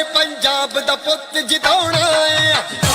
ਏ ਪੰਜਾਬ ਦਾ ਪੁੱਤ ਜਿਤਾਉਣਾ ਏ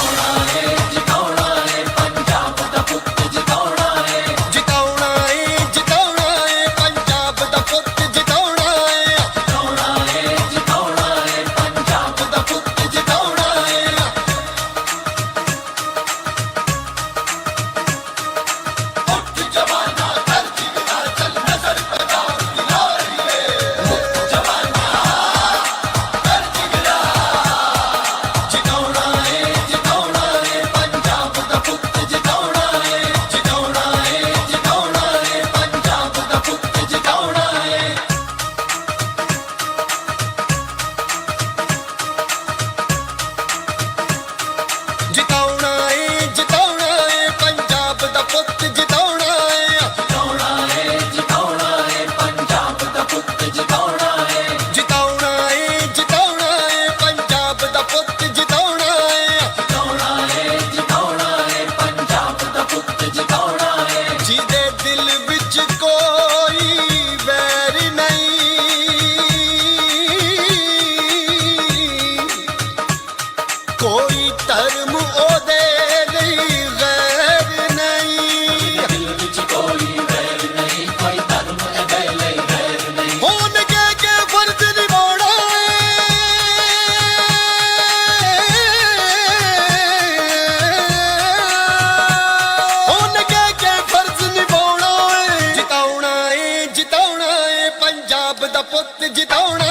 ਦਾ ਪੁੱਤ ਜਿਤਾਉਣਾ ਏ ਜਿਤਾਉਣਾ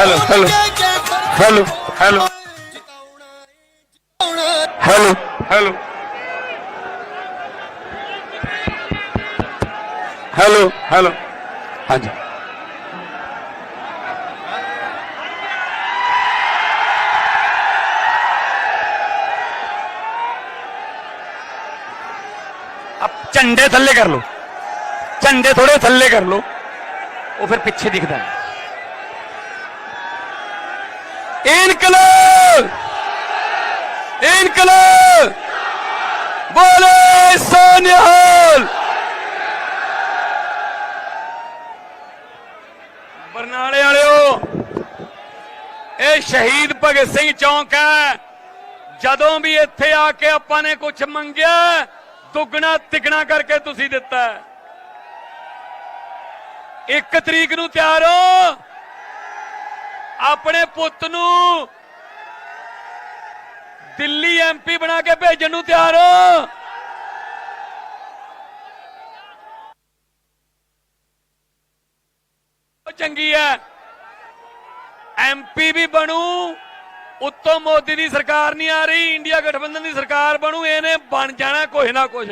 hello hello hello hello hello hello hello hello ਹਾਂਜੀ ਆਪ ਝੰਡੇ ਥੱਲੇ ਕਰ ਲਓ। ਝੰਡੇ ਥੋੜੇ ਥੱਲੇ ਕਰ ਲਓ। ਉਹ ਫਿਰ ਪਿੱਛੇ ਦਿਖਦਾ। ਹੈ ਇਨਕਲਾਬ! ਇਨਕਲਾਬ! ਬੋਲੇ ਸੋਨਿਹਾਲ! ਬਰਨਾਲੇ ਵਾਲਿਓ, ਇਹ ਸ਼ਹੀਦ ਭਗਤ ਸਿੰਘ ਚੌਂਕ ਹੈ। ਜਦੋਂ ਵੀ ਇੱਥੇ ਆ ਕੇ ਆਪਾਂ ਨੇ ਕੁਝ ਮੰਗਿਆ, ਦੁੱਗਣਾ ਤਿਗਣਾ ਕਰਕੇ ਤੁਸੀਂ ਦਿੱਤਾ ਇੱਕ ਤਰੀਕ ਨੂੰ ਤਿਆਰ ਹੋ। ਆਪਣੇ ਪੁੱਤ ਨੂੰ ਦਿੱਲੀ ਐਮਪੀ ਬਣਾ ਕੇ ਭੇਜਣ ਨੂੰ ਤਿਆਰ ਹੋ। ਚੰਗੀ ਹੈ ਐਮਪੀ ਵੀ ਬਣੂ, ਉੱਤੋਂ ਮੋਦੀ ਦੀ ਸਰਕਾਰ ਨਹੀਂ ਆ ਰਹੀ, ਇੰਡੀਆ ਗਠਬੰਧਨ ਦੀ ਸਰਕਾਰ ਬਣੂ, ਇਹਨੇ ਬਣ ਜਾਣਾ ਕੁਛ ਨਾ ਕੁਛ।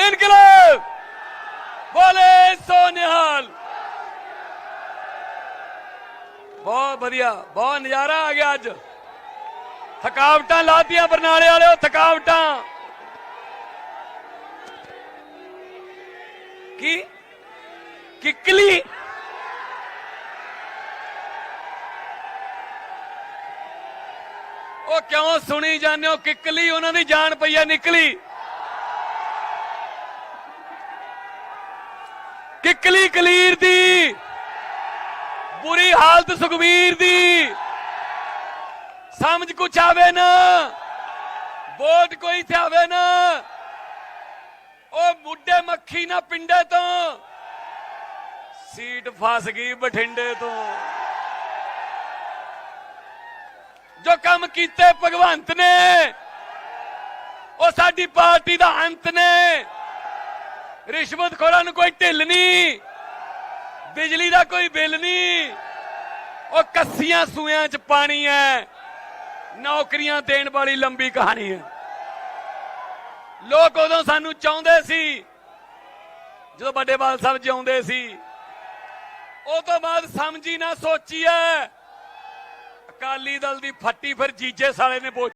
ਇਨਕਲਾਬ ਬੋਲੇ ਸੋ ਨਿਹਾਲ ਬਹੁਤ ਵਧੀਆ ਬਹੁਤ ਨਜ਼ਾਰਾ ਆ ਗਿਆ ਅੱਜ ਥਕਾਵਟਾਂ ਲਾਤੀਆਂ ਬਰਨਾਲੇ ਵਾਲਿਓ ਥਕਾਵਟਾਂ ਕੀ ਕਿੱਕਲੀ ਉਹ ਕਿਉਂ ਸੁਣੀ ਜਾਂਦੇ ਹੋ ਕਿੱਕਲੀ ਉਹਨਾਂ ਦੀ ਜਾਨ ਪਈਆ ਨਿਕਲੀ ਕਿਕਲੀ ਕਲੀਰ ਦੀ, ਬੁਰੀ ਹਾਲਤ ਸੁਖਵੀਰ ਦੀ। ਸਮਝ ਕੁਛ ਆਵੇ ਨਾ, ਵੋਟ ਕੋਈ ਤੇ ਆਵੇ ਨਾ, ਉਹ ਮੁੱਢੇ ਮੱਖੀ ਨਾ ਪਿੰਡੇ ਤੋਂ, ਸੀਟ ਫਸ ਗਈ ਬਠਿੰਡੇ ਤੋਂ। ਜੋ ਕੰਮ ਕੀਤੇ ਭਗਵੰਤ ਨੇ, ਉਹ ਸਾਡੀ ਪਾਰਟੀ ਦਾ ਅੰਤ ਨੇ। ਰਿਸ਼ਵਤਖੋਰਾਂ ਨੂੰ ਕੋਈ ਢਿੱਲ ਨਹੀਂ। ਬਿਜਲੀ ਦਾ ਕੋਈ ਬਿੱਲ ਨਹੀਂ। ਉਹ ਕੱਸੀਆਂ ਸੂਇਆਂ 'ਚ ਪਾਣੀ ਹੈ ਨੌਕਰੀਆਂ ਦੇਣ ਵਾਲੀ ਲੰਬੀ ਕਹਾਣੀ ਹੈ ਲੋਕ ਉਦੋਂ ਸਾਨੂੰ ਚਾਹੁੰਦੇ ਸੀ, ਜਦੋਂ ਵੱਡੇ ਬਾਲ ਸਾਹਿਬ ਜਿਉਂਦੇ ਸੀ, ਉਹ ਤੋਂ ਬਾਅਦ ਸਮਝੀ ਨਾ ਸੋਚੀ ਐ ਅਕਾਲੀ ਦਲ ਦੀ ਫੱਟੀ ਫਿਰ ਜੀਜੇ ਸਾਲੇ ਨੇ ਬੋਚ